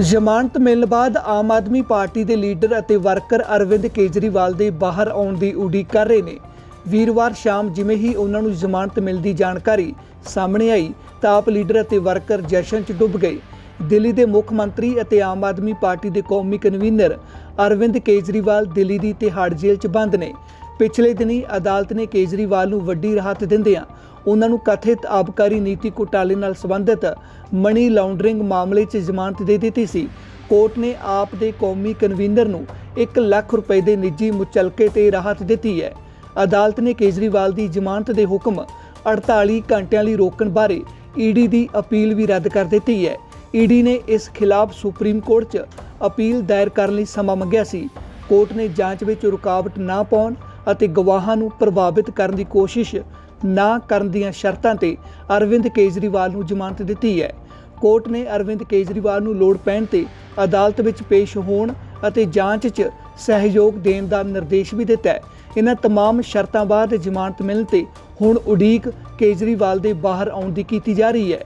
ਜ਼ਮਾਨਤ ਮਿਲਣ ਬਾਅਦ ਆਮ ਆਦਮੀ ਪਾਰਟੀ ਦੇ ਲੀਡਰ ਅਤੇ ਵਰਕਰ ਅਰਵਿੰਦ ਕੇਜਰੀਵਾਲ ਦੇ ਬਾਹਰ ਆਉਣ ਦੀ ਉਡੀਕ ਕਰ ਰਹੇ ਨੇ। ਵੀਰਵਾਰ ਸ਼ਾਮ ਜਿਵੇਂ ਹੀ ਉਹਨਾਂ ਨੂੰ ਜ਼ਮਾਨਤ ਮਿਲਦੀ ਜਾਣਕਾਰੀ ਸਾਹਮਣੇ ਆਈ, ਤਾਂ ਆਪ ਲੀਡਰ ਅਤੇ ਵਰਕਰ ਜਸ਼ਨ 'ਚ ਡੁੱਬ ਗਏ। ਦਿੱਲੀ ਦੇ ਮੁੱਖ ਮੰਤਰੀ ਅਤੇ ਆਮ ਆਦਮੀ ਪਾਰਟੀ ਦੇ ਕੌਮੀ ਕਨਵੀਨਰ ਅਰਵਿੰਦ ਕੇਜਰੀਵਾਲ ਦਿੱਲੀ ਦੀ ਤਿਹਾੜ ਜੇਲ੍ਹ 'ਚ ਬੰਦ ਨੇ। ਪਿਛਲੇ ਦਿਨੀ ਅਦਾਲਤ ਨੇ ਕੇਜਰੀਵਾਲ ਨੂੰ ਵੱਡੀ ਰਾਹਤ ਦਿੰਦਿਆਂ ਉਹਨਾਂ ਨੂੰ ਕਥਿਤ ਆਬਕਾਰੀ ਨੀਤੀ ਘੁਟਾਲੇ ਨਾਲ ਸੰਬੰਧਿਤ ਮਨੀ ਲਾਉਂਡਰਿੰਗ ਮਾਮਲੇ 'ਚ ਜ਼ਮਾਨਤ ਦੇ ਦਿੱਤੀ ਸੀ। ਕੋਰਟ ਨੇ ਆਪ ਦੇ ਕੌਮੀ ਕਨਵੀਨਰ ਨੂੰ 1 ਲੱਖ ਰੁਪਏ ਦੇ ਨਿੱਜੀ ਮੁਚਲਕੇ ਤੇ ਰਾਹਤ ਦਿੱਤੀ ਹੈ। ਅਦਾਲਤ ਨੇ ਕੇਜਰੀਵਾਲ ਦੀ ਜ਼ਮਾਨਤ ਦੇ ਹੁਕਮ 48 ਘੰਟਿਆਂ ਲਈ ਰੋਕਣ ਬਾਰੇ ਈਡੀ ਦੀ ਅਪੀਲ ਵੀ ਰੱਦ ਕਰ ਦਿੱਤੀ ਹੈ। ਈਡੀ ਨੇ ਇਸ ਖਿਲਾਫ ਸੁਪਰੀਮ ਕੋਰਟ 'ਚ ਅਪੀਲ ਦਾਇਰ ਕਰਨ ਲਈ ਸਮਾਂ ਮੰਗਿਆ ਸੀ। ਕੋਰਟ ਨੇ ਜਾਂਚ ਵਿੱਚ ਰੁਕਾਵਟ ਨਾ ਪਾਉਣ ਅਤੇ ਗਵਾਹਾਂ ਨੂੰ ਪ੍ਰਭਾਵਿਤ ਕਰਨ ਦੀ ਕੋਸ਼ਿਸ਼ ਨਾ ਕਰਨ ਦੀਆਂ ਸ਼ਰਤਾਂ ਤੇ ਅਰਵਿੰਦ ਕੇਜਰੀਵਾਲ ਨੂੰ ਜ਼ਮਾਨਤ ਦਿੱਤੀ ਹੈ ਕੋਰਟ ਨੇ ਅਰਵਿੰਦ ਕੇਜਰੀਵਾਲ ਨੂੰ ਲੋੜ ਪੈਣ ਤੇ ਅਦਾਲਤ ਵਿੱਚ ਪੇਸ਼ ਹੋਣ ਅਤੇ ਜਾਂਚ 'ਚ ਸਹਿਯੋਗ ਦੇਣ ਦਾ ਨਿਰਦੇਸ਼ ਵੀ ਦਿੱਤਾ ਹੈ ਇਹਨਾਂ तमाम ਸ਼ਰਤਾਂ ਬਾਅਦ ਜ਼ਮਾਨਤ ਮਿਲਣ ਤੇ ਹੁਣ ਉਡੀਕ ਕੇਜਰੀਵਾਲ ਦੇ ਬਾਹਰ ਆਉਣ ਦੀ ਕੀਤੀ ਜਾ ਰਹੀ ਹੈ